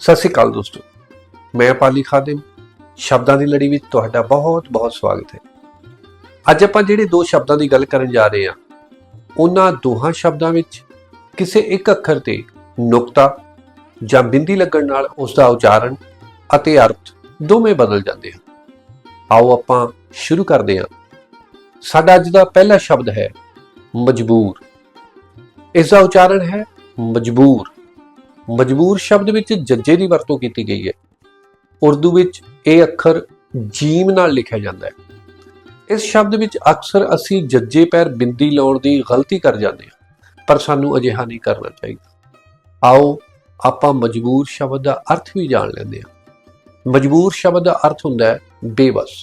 ਸਤਿ ਸ਼੍ਰੀ ਅਕਾਲ ਦੋਸਤੋ। ਮੈਂ ਪਾਲੀ ਖਾਦਿਮ। ਸ਼ਬਦਾਂ ਦੀ ਲੜੀ ਵਿੱਚ ਤੁਹਾਡਾ ਬਹੁਤ-ਬਹੁਤ ਸਵਾਗਤ ਹੈ। ਅੱਜ ਆਪਾਂ ਜਿਹੜੇ ਦੋ ਸ਼ਬਦਾਂ ਦੀ ਗੱਲ ਕਰਨ ਜਾ ਰਹੇ ਹਾਂ, ਉਹਨਾਂ ਦੋਹਾਂ ਸ਼ਬਦਾਂ ਵਿੱਚ ਕਿਸੇ ਇੱਕ ਅੱਖਰ ਤੇ ਨੁਕਤਾ ਜਾਂ ਬਿੰਦੀ ਲੱਗਣ ਨਾਲ ਉਸ ਦਾ ਉਚਾਰਨ ਅਤੇ ਅਰਥ ਦੋਵੇਂ ਬਦਲ ਜਾਂਦੇ ਹਨ। ਆਓ ਆਪਾਂ ਸ਼ੁਰੂ ਕਰਦੇ ਹਾਂ। ਸਾਡਾ ਅੱਜ ਦਾ ਪਹਿਲਾ ਸ਼ਬਦ ਹੈ ਮਜਬੂਰ। ਇਸ ਦਾ ਉਚਾਰਨ ਹੈ ਮਜਬੂਰ। ਮਜਬੂਰ ਸ਼ਬਦ ਵਿੱਚ ਜੱਜੇ ਦੀ ਵਰਤੋਂ ਕੀਤੀ ਗਈ ਹੈ। ਉਰਦੂ ਵਿੱਚ ਇਹ ਅੱਖਰ ਜੀਮ ਨਾਲ ਲਿਖਿਆ ਜਾਂਦਾ ਹੈ। ਇਸ ਸ਼ਬਦ ਵਿੱਚ ਅਕਸਰ ਅਸੀਂ ਜੱਜੇ ਪੈਰ ਬਿੰਦੀ ਲਾਉਣ ਦੀ ਗਲਤੀ ਕਰ ਜਾਂਦੇ ਹਾਂ, ਪਰ ਸਾਨੂੰ ਅਜਿਹਾ ਨਹੀਂ ਕਰਨਾ ਚਾਹੀਦਾ। ਆਓ ਆਪਾਂ ਮਜਬੂਰ ਸ਼ਬਦ ਦਾ ਅਰਥ ਵੀ ਜਾਣ ਲੈਂਦੇ ਹਾਂ। ਮਜਬੂਰ ਸ਼ਬਦ ਦਾ ਅਰਥ ਹੁੰਦਾ ਹੈ ਬੇਬਸ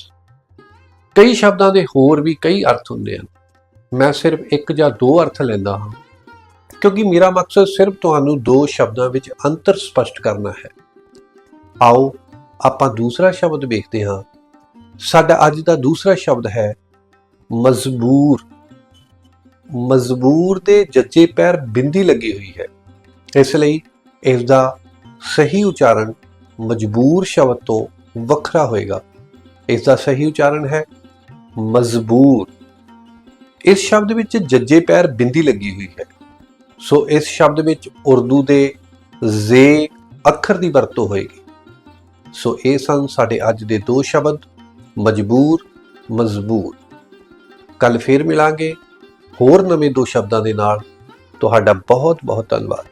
ਕਈ ਸ਼ਬਦਾਂ ਦੇ ਹੋਰ ਵੀ ਕਈ ਅਰਥ ਹੁੰਦੇ ਹਨ। ਮੈਂ ਸਿਰਫ ਇੱਕ ਜਾਂ ਦੋ ਅਰਥ ਲੈਂਦਾ ਹਾਂ। ਕਿਉਂਕਿ ਮੇਰਾ ਮਕਸਦ ਸਿਰਫ ਤੁਹਾਨੂੰ ਦੋ ਸ਼ਬਦਾਂ ਵਿੱਚ ਅੰਤਰ ਸਪਸ਼ਟ ਕਰਨਾ ਹੈ। ਆਓ, ਆਪਾਂ ਦੂਸਰਾ ਸ਼ਬਦ ਵੇਖਦੇ ਹਾਂ। ਸਾਡਾ ਅੱਜ ਦਾ ਦੂਸਰਾ ਸ਼ਬਦ ਹੈ, ਮਜਬੂਰ। ਮਜਬੂਰ ਦੇ ਜੱਜੇ ਪੈਰ ਬਿੰਦੀ ਲੱਗੀ ਹੋਈ ਹੈ। ਇਸ ਲਈ ਇਸ ਦਾ ਸਹੀ ਉਚਾਰਨ ਮਜਬੂਰ ਸ਼ਬਦ ਤੋਂ ਵੱਖਰਾ ਹੋਏਗਾ। ਇਸ ਦਾ ਸਹੀ ਉਚਾਰਨ ਹੈ, ਮਜਬੂਰ। ਇਸ ਸ਼ਬਦ ਵਿੱਚ ਜੱਜੇ ਪੈਰ ਬਿੰਦੀ ਲੱਗੀ ਹੋਈ ਹੈ। ਸੋ ਇਸ ਸ਼ਬਦ ਵਿੱਚ ਉਰਦੂ ਦੇ ਜ਼ੇ ਅੱਖਰ ਦੀ ਵਰਤੋਂ ਹੋਏਗੀ। ਸੋ ਇਹ ਸਨ ਸਾਡੇ ਅੱਜ ਦੇ ਦੋ ਸ਼ਬਦ, ਮਜਬੂਰ, ਮਜ਼ਬੂਰ। ਕੱਲ ਫੇਰ ਮਿਲਾਂਗੇ ਹੋਰ ਨਵੇਂ ਦੋ ਸ਼ਬਦਾਂ ਦੇ ਨਾਲ। ਤੁਹਾਡਾ ਬਹੁਤ ਬਹੁਤ ਧੰਨਵਾਦ।